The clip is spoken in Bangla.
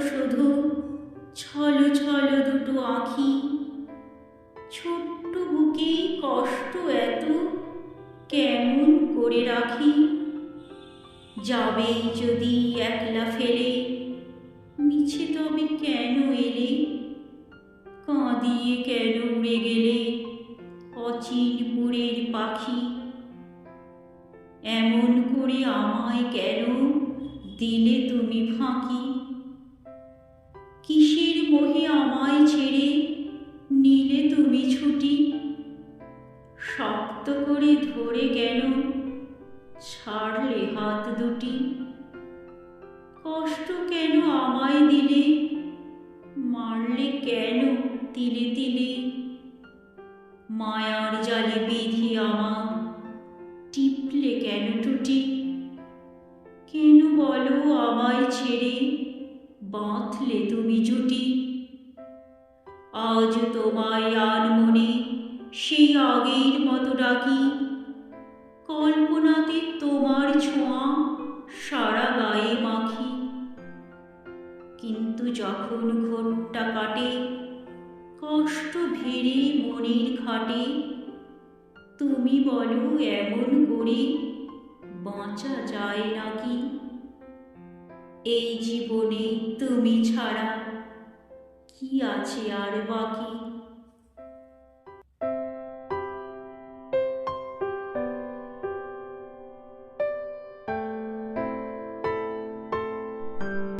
শুধু, ছল ছল দুটো আঁখি। ছোট্ট বুকে কষ্ট এত, কেমন করে রাখি? যাবেই যদি একলা ফেলে, মিছে তবে কেন এলে? কাঁদিয়ে কেন উড়ে গেলে অচিন পুরের পাখি? এমন করে আমায় কেন দিলে তুমি ফাঁকি? কিসের মোহে আমায় ছেড়ে নিলে তুমি ছুটি? শক্ত করে ধরে কেন ছাড়লে হাত দুটি। কষ্ট কেন আমায় দিলে? মারলে কেন তিলে তিলে? মায়ার জালে বেঁধে আমার ছেড়ে বাঁধলে তুমি জুটি। আজ তোমায় আর মনে সেই আগের মতো ডাকি। কল্পনাতে তোমার ছোঁয়া সারা গায়ে মাখি। কিন্তু যখন ঘোরটা কাটে, কষ্ট ভেড়ে মনের খাটে তুমি বলো এমন করে বাঁচা যায় নাকি? এই জীবনে তুমি ছাড়া। কি আছে আর বাকি?